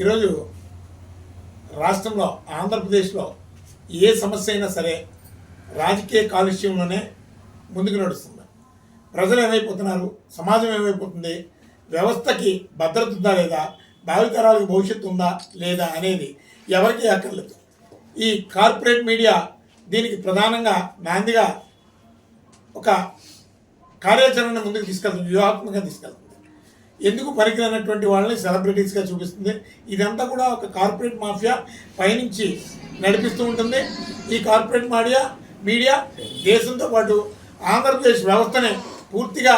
ఈరోజు రాష్ట్రంలో ఆంధ్రప్రదేశ్లో ఏ సమస్య అయినా సరే రాజకీయ కాలుష్యంలోనే ముందుకు నడుస్తుంది. ప్రజలు ఏమైపోతున్నారు? సమాజం ఏమైపోతుంది? వ్యవస్థకి భద్రత ఉందా లేదా? భావితరాలకు భవిష్యత్తు ఉందా లేదా అనేది ఎవరికీ అక్కర్లేదు. ఈ కార్పొరేట్ మీడియా దీనికి ప్రధానంగా నాందిగా ఒక కార్యాచరణను ముందుకు తీసుకెళ్తుంది వ్యూహాత్మకంగా తీసుకెళ్తుంది. ఎందుకు పనికిరానటువంటి వాళ్ళని సెలబ్రిటీస్గా చూపిస్తుంది? ఇదంతా కూడా ఒక కార్పొరేట్ మాఫియా పైనుంచి నడిపిస్తూ ఉంటుంది. ఈ కార్పొరేట్ మీడియా మీడియా దేశంతో పాటు ఆంధ్రప్రదేశ్ వ్యవస్థని పూర్తిగా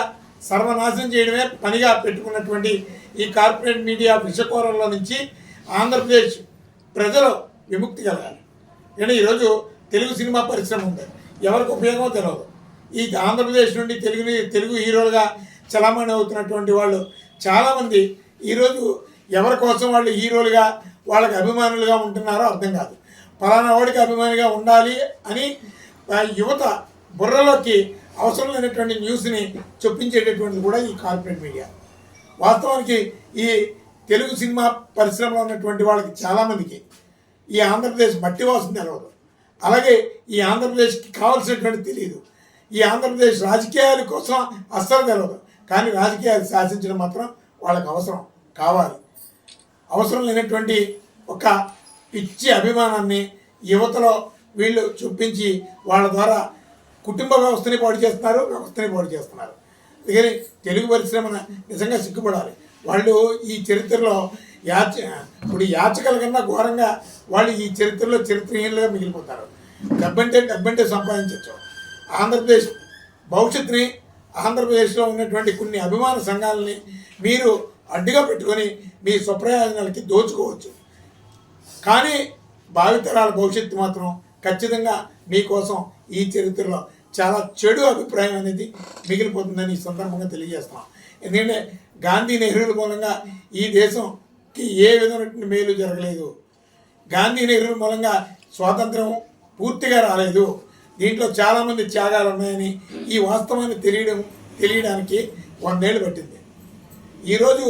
సర్వనాశనం చేయడమే పనిగా పెట్టుకున్నటువంటి ఈ కార్పొరేట్ మీడియా విషకోరంలో నుంచి ఆంధ్రప్రదేశ్ ప్రజలు విముక్తి కలగాలి. నేను ఈరోజు తెలుగు సినిమా పరిశ్రమ ఉంది. ఎవరికి ఉపయోగమో తెలియదు ఈ ఆంధ్రప్రదేశ్ నుండి తెలుగుని తెలుగు హీరోలుగా చలామణి అవుతున్నటువంటి వాళ్ళు చాలామంది ఈరోజు ఎవరి కోసం వాళ్ళు హీరోలుగా వాళ్ళకి అభిమానులుగా ఉంటున్నారో అర్థం కాదు. ఫలానా వాడికి అభిమానిగా ఉండాలి అని యువత బుర్రలోకి అవసరం లేనటువంటి న్యూస్ని చొప్పించేటటువంటిది కూడా ఈ కార్పొరేట్ మీడియా. వాస్తవానికి ఈ తెలుగు సినిమా పరిశ్రమలో ఉన్నటువంటి వాళ్ళకి చాలామందికి ఈ ఆంధ్రప్రదేశ్ మట్టి వాసన తెలవదు. అలాగే ఈ ఆంధ్రప్రదేశ్కి కావాల్సినటువంటి తెలియదు. ఈ ఆంధ్రప్రదేశ్ రాజకీయాల కోసం అస్సలు తెలవదు. కానీ రాజకీయాలు శాసించడం మాత్రం వాళ్ళకి అవసరం కావాలి. అవసరం లేనటువంటి ఒక పిచ్చి అభిమానాన్ని యువతలో వీళ్ళు చూపించి వాళ్ళ ద్వారా కుటుంబ వ్యవస్థని పాడు చేస్తున్నారు వ్యవస్థని పాడు చేస్తున్నారు. అందుకని తెలుగు పరిశ్రమ నిజంగా సిగ్గుపడాలి. వాళ్ళు ఈ చరిత్రలో యాచ ఇప్పుడు యాచకల కన్నా ఘోరంగా వాళ్ళు ఈ చరిత్రలో చరిత్రహీనులుగా మిగిలిపోతారు. డబ్బంటే డబ్బంటే సంపాదించవచ్చు ఆంధ్రప్రదేశ్ భవిష్యత్తుని ఆంధ్రప్రదేశ్లో ఉన్నటువంటి కొన్ని అభిమాన సంఘాలని మీరు అడ్డుగా పెట్టుకొని మీ స్వప్రయోజనాలకి దోచుకోవచ్చు. కానీ భావితరాల భవిష్యత్తు మాత్రం ఖచ్చితంగా మీకోసం ఈ చరిత్రలో చాలా చెడు అభిప్రాయం అనేది మిగిలిపోతుందని ఈ సందర్భంగా తెలియజేస్తున్నాం. ఎందుకంటే గాంధీ నెహ్రూల మూలంగా ఈ దేశంకి ఏ విధమైనటువంటి మేలు జరగలేదు. గాంధీ నెహ్రూల మూలంగా స్వాతంత్రం పూర్తిగా రాలేదు. దీంట్లో చాలామంది త్యాగాలు ఉన్నాయని ఈ వాస్తవాన్ని తెలియడం తెలియడానికి వందేళ్ళు పట్టింది. ఈరోజు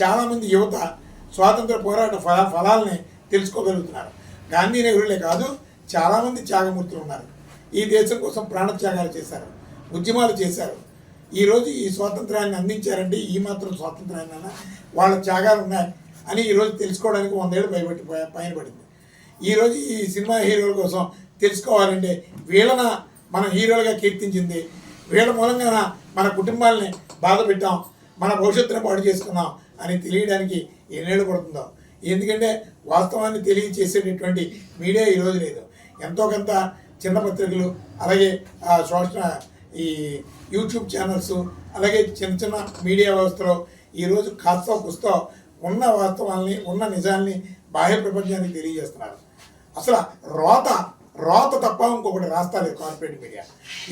చాలామంది యువత స్వాతంత్ర పోరాట ఫల ఫలాల్ని తెలుసుకోగలుగుతున్నారు. గాంధీ నెహ్రూలే కాదు చాలామంది త్యాగమూర్తులు ఉన్నారు. ఈ దేశం కోసం ప్రాణత్యాగాలు చేశారు ఉద్యమాలు చేశారు. ఈరోజు ఈ స్వాతంత్రాన్ని అందించారంటే ఈ మాత్రం స్వాతంత్రాన్ని వాళ్ళ త్యాగాలు ఉన్నాయి అని ఈరోజు తెలుసుకోవడానికి వందేళ్ళు భయపెట్టి పైన పడింది. ఈరోజు ఈ సినిమా హీరోల కోసం తెలుసుకోవాలంటే వీళ్ళన మనం హీరోలుగా కీర్తించింది. వీళ్ళ మూలంగా మన కుటుంబాలని బాధ పెట్టాం మన భవిష్యత్తును పాడు చేసుకున్నాం అని తెలియడానికి ఎన్నేళ్ళు పడుతుందో. ఎందుకంటే వాస్తవాన్ని తెలియచేసేటటువంటి మీడియా ఈరోజు లేదు. ఎంతో కొంత చిన్న పత్రికలు అలాగే ఆ సోషల్ ఈ యూట్యూబ్ ఛానల్స్ అలాగే చిన్న చిన్న మీడియా వ్యవస్థలో ఈరోజు కాస్త పుస్తో ఉన్న వాస్తవాల్ని ఉన్న నిజాల్ని బాహ్య ప్రపంచానికి తెలియజేస్తున్నారు. అసలు రోత రాత తప్ప ఇంకొకటి రాస్తారు కార్పొరేట్ మీడియా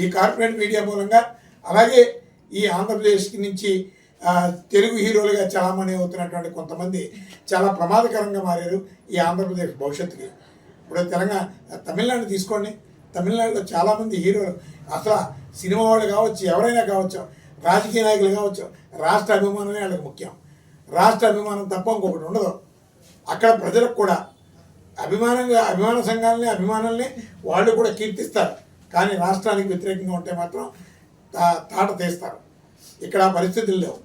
ఈ కార్పొరేట్ మీడియా మూలంగా అలాగే ఈ ఆంధ్రప్రదేశ్ నుంచి తెలుగు హీరోలుగా చలామణి అవుతున్నటువంటి కొంతమంది చాలా ప్రమాదకరంగా మారారు ఈ ఆంధ్రప్రదేశ్ భవిష్యత్తుకి. ఇప్పుడు తెలంగాణ తమిళనాడు తీసుకోండి. తమిళనాడులో చాలామంది హీరోలు అసలు సినిమా వాళ్ళు కావచ్చు ఎవరైనా కావచ్చు రాజకీయ నాయకులు కావచ్చు రాష్ట్ర అభిమానమే వాళ్ళకి ముఖ్యం. రాష్ట్ర అభిమానం తప్ప ఇంకొకటి ఉండదు. అక్కడ ప్రజలకు కూడా అభిమానంగా అభిమాన సంఘాలని అభిమానుల్ని వాళ్ళు కూడా కీర్తిస్తారు. కానీ రాష్ట్రానికి వ్యతిరేకంగా ఉంటే మాత్రం తా తాట తీస్తారు. ఇక్కడ పరిస్థితులు లేవు.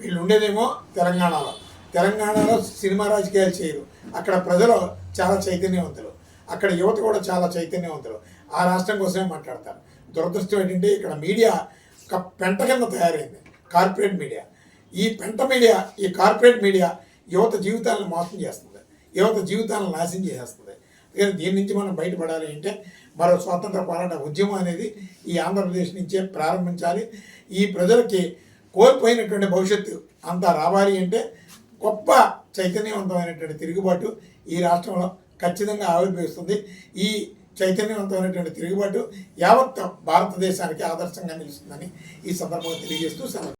వీళ్ళు ఉండేదేమో తెలంగాణలో. తెలంగాణలో సినిమా రాజకీయాలు చేయరు. అక్కడ ప్రజలు చాలా చైతన్యవంతులు. అక్కడ యువత కూడా చాలా చైతన్యవంతులు. ఆ రాష్ట్రం కోసమే మాట్లాడతారు. దురదృష్టం ఏంటంటే ఇక్కడ మీడియా ఒక పెంట కింద తయారైంది. Corporate media. ఈ పెంట మీడియా ఈ కార్పొరేట్ మీడియా యువత జీవితాలను మోసం చేస్తుంది. యువత జీవితాలను నాశనం చేసేస్తుంది. అందుకని దీని నుంచి మనం బయటపడాలి అంటే మరో స్వాతంత్ర పోరాట ఉద్యమం అనేది ఈ ఆంధ్రప్రదేశ్ నుంచే ప్రారంభించాలి. ఈ ప్రజలకి కోల్పోయినటువంటి భవిష్యత్తు అంతా రావాలి అంటే గొప్ప చైతన్యవంతమైనటువంటి తిరుగుబాటు ఈ రాష్ట్రంలో ఖచ్చితంగా ఆవిర్భవిస్తుంది. ఈ చైతన్యవంతమైనటువంటి తిరుగుబాటు యావత్ భారతదేశానికి ఆదర్శంగా నిలుస్తుందని ఈ సందర్భంగా తెలియజేస్తూ సెలవు.